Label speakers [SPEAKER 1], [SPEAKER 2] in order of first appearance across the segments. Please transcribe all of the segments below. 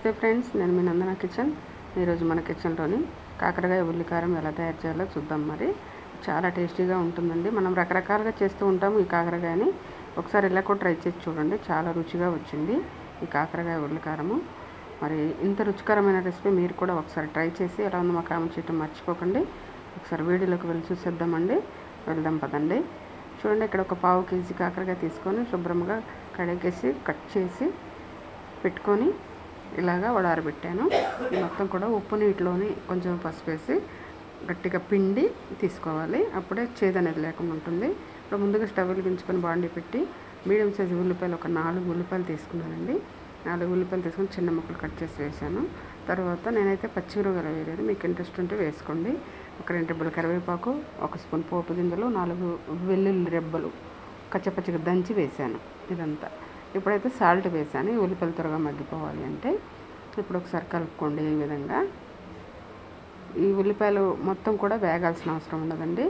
[SPEAKER 1] నమస్తే ఫ్రెండ్స్ నేను మీ నందన కిచెన్. ఈరోజు మన కిచెన్లోని కాకరకాయ ఉల్లికారం ఎలా తయారు చేయాలో చూద్దాం మరి. చాలా టేస్టీగా ఉంటుందండి. మనం రకరకాలుగా చేస్తూ ఉంటాము ఈ కాకరకాయని. ఒకసారి ఇలా కూడా ట్రై చేసి చూడండి. చాలా రుచిగా వచ్చింది ఈ కాకరకాయ ఉల్లికారము. మరి ఇంత రుచికరమైన రెసిపీ మీరు కూడా ఒకసారి ట్రై చేసి ఎలా ఉందో మా కామెంట్ చేయటం మర్చిపోకండి. ఒకసారి వీడియోలోకి వెళ్ళి చూసేద్దామండి. వెళ్దాం పదండి. చూడండి ఇక్కడ ఒక పావు కేజీ కాకరకాయ తీసుకొని శుభ్రంగా కడిగేసి కట్ చేసి పెట్టుకొని ఇలాగా వడారబెట్టాను. మొత్తం కూడా ఉప్పు నీటిలోని కొంచెం పసుపు వేసి గట్టిగా పిండి తీసుకోవాలి. అప్పుడే చేదు అనేది లేకుండా ఉంటుంది. ఇప్పుడు ముందుగా స్టవ్ వెలిగించుకొని బాండి పెట్టి మీడియం సైజు ఉల్లిపాయలు ఒక నాలుగు ఉల్లిపాయలు తీసుకున్నానండి. నాలుగు ఉల్లిపాయలు తీసుకొని చిన్న ముక్కలు కట్ చేసి వేసాను. తర్వాత నేనైతే పచ్చిమిరపకాయలు వేయలేదు. మీకు ఇంట్రెస్ట్ ఉంటే వేసుకోండి. ఒక రెండు రెబ్బలు కరివేపాకు ఒక స్పూన్ పోపు గింజలు నాలుగు వెల్లుల్లి రెబ్బలు కచ్చపచ్చిగా దంచి వేసాను ఇదంతా. ఇప్పుడైతే సాల్ట్ వేసాను. ఈ ఉల్లిపాయలు త్వరగా మగ్గిపోవాలి అంటే ఇప్పుడు ఒకసారి కలుపుకోండి ఈ విధంగా. ఈ ఉల్లిపాయలు మొత్తం కూడా వేగాల్సిన అవసరం ఉండదండి.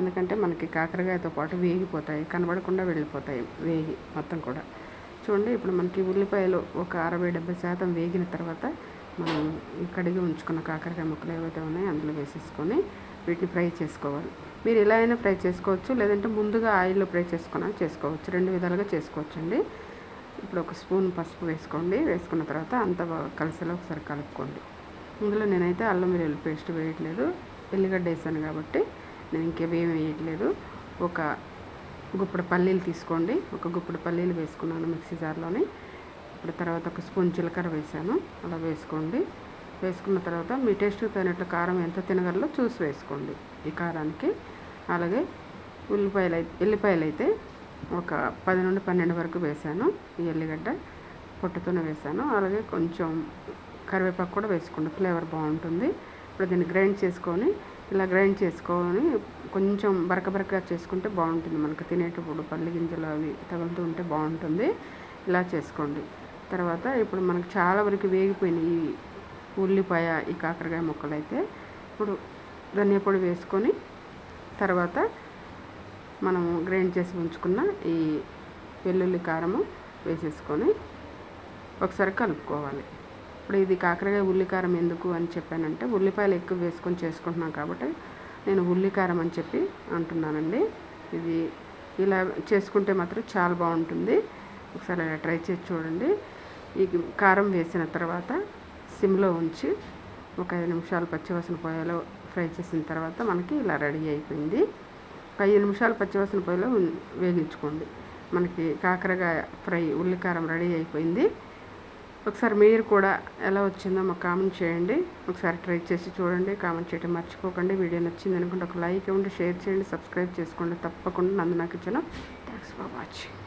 [SPEAKER 1] ఎందుకంటే మనకి కాకరకాయతో పాటు వేగిపోతాయి కనబడకుండా వెళ్ళిపోతాయి వేగి మొత్తం కూడా. చూడండి ఇప్పుడు మనకి ఉల్లిపాయలు ఒక అరవై డెబ్బై శాతం వేగిన తర్వాత మనం కడిగి ఉంచుకున్న కాకరకాయ ముక్కలు ఏవైతే ఉన్నాయో అందులో వేసేసుకొని వీటిని ఫ్రై చేసుకోవాలి. మీరు ఇలా అయినా ఫ్రై చేసుకోవచ్చు. లేదంటే ముందుగా ఆయిల్లో ఫ్రై చేసుకున్నా చేసుకోవచ్చు. రెండు విధాలుగా చేసుకోవచ్చండి. ఇప్పుడు ఒక స్పూన్ పసుపు వేసుకోండి. వేసుకున్న తర్వాత అంత కలిసేలా ఒకసారి కలుపుకోండి. ఇందులో నేనైతే అల్లం వెల్లుల్లి పేస్ట్ వేయట్లేదు. ఎల్లిగడ్డ వేసాను కాబట్టి నేను ఇంకేమేమి వేయట్లేదు. ఒక గుప్పడి పల్లీలు తీసుకోండి. ఒక గుప్పుడు పల్లీలు వేసుకున్నాను మిక్సీ జార్లోని. ఇప్పుడు తర్వాత ఒక స్పూన్ జీలకర్ర వేసాను. అలా వేసుకోండి. వేసుకున్న తర్వాత మీ టేస్ట్ తగినట్లు కారం ఎంత తినగలలో చూసి వేసుకోండి ఈ కారానికి. అలాగే ఉల్లిపాయలు అయితే ఎల్లిపాయలు అయితే ఒక పది నుండి పన్నెండు వరకు వేసాను. ఈ ఎల్లిగడ్డ పొట్టుతోనే వేసాను. అలాగే కొంచెం కరివేపాకు కూడా వేసుకోండి. ఫ్లేవర్ బాగుంటుంది. ఇప్పుడు దీన్ని గ్రైండ్ చేసుకొని ఇలా గ్రైండ్ చేసుకొని కొంచెం బరక చేసుకుంటే బాగుంటుంది మనకు. తినేటప్పుడు పల్లి గింజలు అవి తగులుతూ ఉంటే బాగుంటుంది. ఇలా చేసుకోండి. తర్వాత ఇప్పుడు మనకు చాలా వరకు వేగిపోయినాయి ఈ ఉల్లిపాయ ఈ కాకరకాయ ముక్కలు అయితే ఇప్పుడు ధనియా పొడి వేసుకొని తర్వాత మనము గ్రైండ్ చేసి ఉంచుకున్న ఈ వెల్లుల్లి కారము వేసేసుకొని ఒకసారి కలుపుకోవాలి. ఇప్పుడు ఇది కాకరకాయ ఉల్లికారం ఎందుకు అని చెప్పానంటే ఉల్లిపాయలు ఎక్కువ వేసుకొని చేసుకుంటున్నాం కాబట్టి నేను ఉల్లికారం అని చెప్పి అంటున్నానండి. ఇది ఇలా చేసుకుంటే మాత్రం చాలా బాగుంటుంది. ఒకసారి ఇలా ట్రై చేసి చూడండి. ఈ కారం వేసిన తర్వాత సిమ్లో ఉంచి ఒక ఐదు నిమిషాలు పచ్చివాసన పోయేలో ఫ్రై చేసిన తర్వాత మనకి ఇలా రెడీ అయిపోయింది. ఐదు నిమిషాలు పచ్చివాసన పొయ్యిలో వేగించుకోండి. మనకి కాకరకాయ ఫ్రై ఉల్లికారం రెడీ అయిపోయింది. ఒకసారి మీరు కూడా ఎలా వచ్చిందో మాకు కామెంట్ చేయండి. ఒకసారి ట్రై చేసి చూడండి. కామెంట్ చేయడం మర్చిపోకండి. వీడియో నచ్చింది అనుకుంటే ఒక లైక్ ఇవ్వండి షేర్ చేయండి సబ్స్క్రైబ్ చేసుకోండి. తప్పకుండా నందు నాకు థ్యాంక్స్ ఫర్ వాచింగ్.